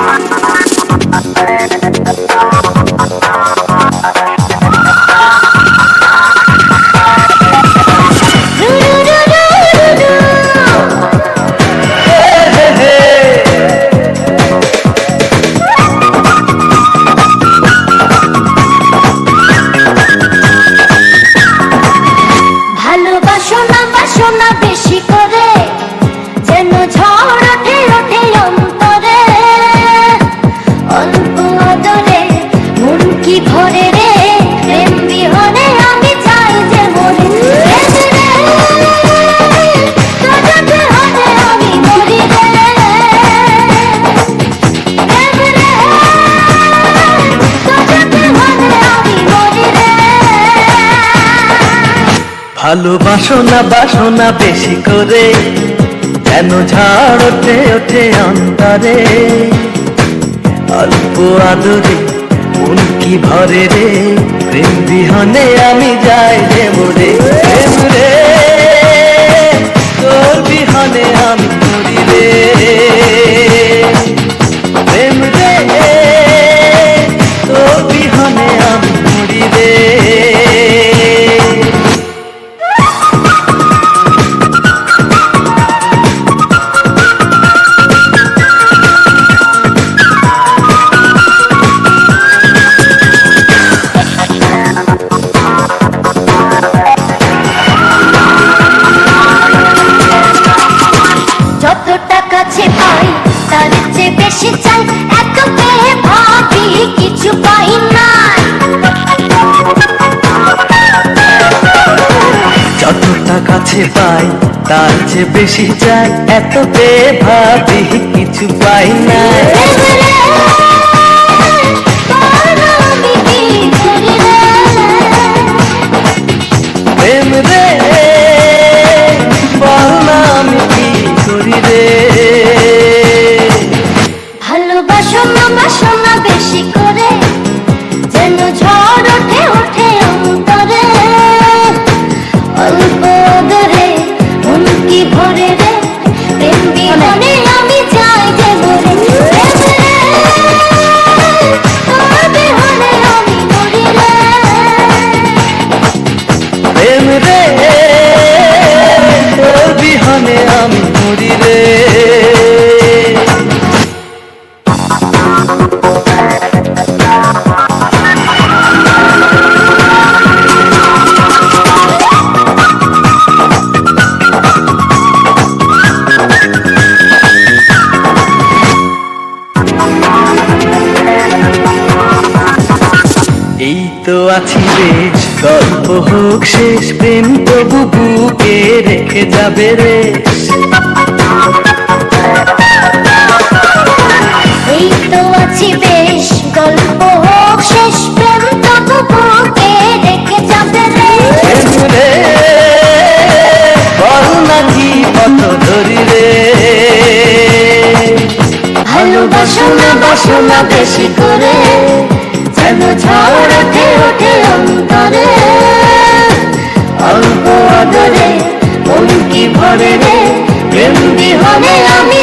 ভালোবাসো ভালোবাসো না, বাসো না বেশি করে। যেন ঝড় ওঠে ওঠে অন্তরে। অল্প আদরে কি ভরে রে? প্রেম বিহনে আমি যাই রে মোরে, প্রেম রে। তোর বিহনে আমি মরি রে। বেশি চাই। এত পেয়ে ভাবি কিছু পাই না যতটা কাছে পাই তার চেয়ে বেশি চাই। এত পেয়ে ভাবি কিছু পাই না প্রেম রে বিহনে আমি মরি রে এই তো আছি বেশ গল্প হোক শেষ প্রেম রেখে যাবে রে। এই তো আছি বেশ গল্প হোক শেষ প্রেম তবু বুকে রেখে যাবে রে। রে না কি পথ ধরি রে। ভালোবাসো না বাসো না বেশি করে যেন ঝড় ওঠে ওঠে অন্তরে কি রে। প্রেম বিহনে আমি